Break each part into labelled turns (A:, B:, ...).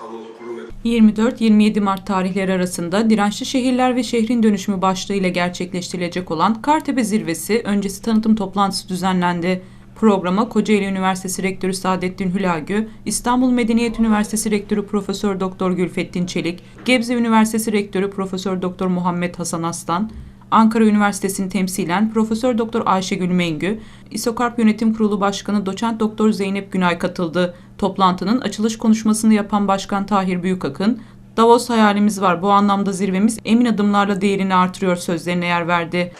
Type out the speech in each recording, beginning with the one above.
A: kamu kurum ve
B: 24-27 Mart tarihleri arasında Dirençli Şehirler ve Şehrin Dönüşümü başlığıyla gerçekleştirilecek olan Kartepe Zirvesi öncesi tanıtım toplantısı düzenlendi. Programa Kocaeli Üniversitesi Rektörü Saadettin Hülagü, İstanbul Medeniyet Üniversitesi Rektörü Profesör Doktor Gülfettin Çelik, Gebze Üniversitesi Rektörü Profesör Doktor Muhammed Hasan Aslan, Ankara Üniversitesi'ni temsilen Profesör Doktor Ayşegül Mengü, İsokarp Yönetim Kurulu Başkanı Doçent Doktor Zeynep Günay katıldı. Toplantının açılış konuşmasını yapan Başkan Tahir Büyükakın, Davos hayalimiz var. Bu anlamda zirvemiz emin adımlarla değerini artırıyor sözlerine yer verdi.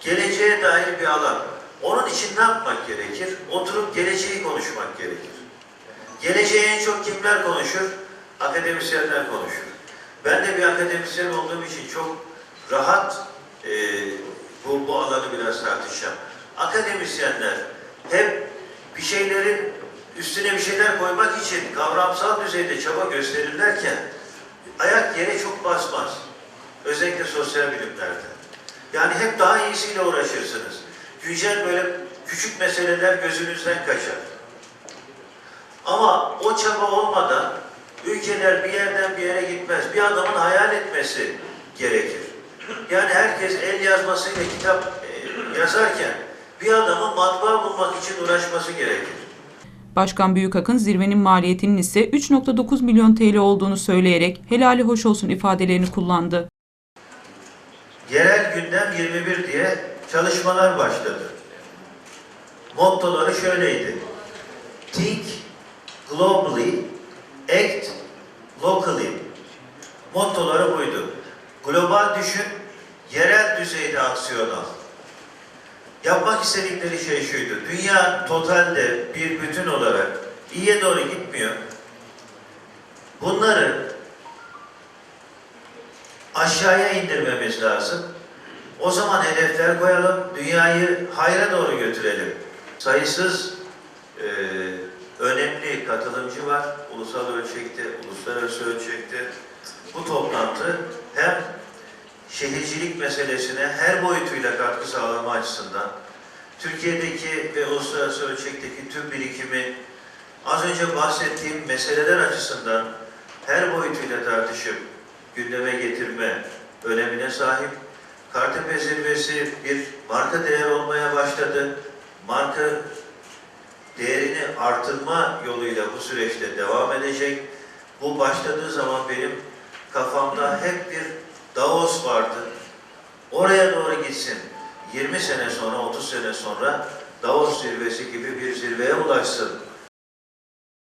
C: geleceğe dair bir alan. Onun için ne yapmak gerekir? Oturup geleceği konuşmak gerekir. Geleceği en çok kimler konuşur? Akademisyenler konuşur. Ben de bir akademisyen olduğum için çok rahat e, bu, bu alanı biraz tartışacağım. Akademisyenler hep bir şeylerin üstüne bir şeyler koymak için kavramsal düzeyde çaba gösterirlerken ayak yere çok basmaz. Özellikle sosyal bilimlerde. Yani hep daha iyisiyle uğraşırsınız. Güncel böyle küçük meseleler gözünüzden kaçar. Ama o çaba olmadan ülkeler bir yerden bir yere gitmez. Bir adamın hayal etmesi gerekir. Yani herkes el yazmasıyla kitap e, yazarken bir adamın matbaa bulmak için uğraşması gerekir.
B: Başkan Büyükakın zirvenin maliyetinin ise 3.9 milyon TL olduğunu söyleyerek helali hoş olsun ifadelerini kullandı.
C: Yerel gündem 21 diye çalışmalar başladı. Mottoları şöyleydi. Think globally, act locally. Mottoları buydu. Global düşün, yerel düzeyde aksiyon al. Yapmak istedikleri şey şuydu. Dünya totalde bir bütün olarak iyiye doğru gitmiyor. Bunları aşağıya indirmemiz lazım. O zaman hedefler koyalım, dünyayı hayra doğru götürelim. Sayısız e, önemli katılımcı var, ulusal ölçekte, uluslararası ölçekte. Bu toplantı hem şehircilik meselesine her boyutuyla katkı sağlama açısından, Türkiye'deki ve uluslararası ölçekteki tüm birikimi, az önce bahsettiğim meseleler açısından her boyutuyla tartışıp gündeme getirme önemine sahip. Kartepe Zirvesi bir marka değer olmaya başladı. Marka değerini artırma yoluyla bu süreçte devam edecek. Bu başladığı zaman benim kafamda hep bir Davos vardı. Oraya doğru gitsin. 20 sene sonra, 30 sene sonra Davos zirvesi gibi bir zirveye ulaşsın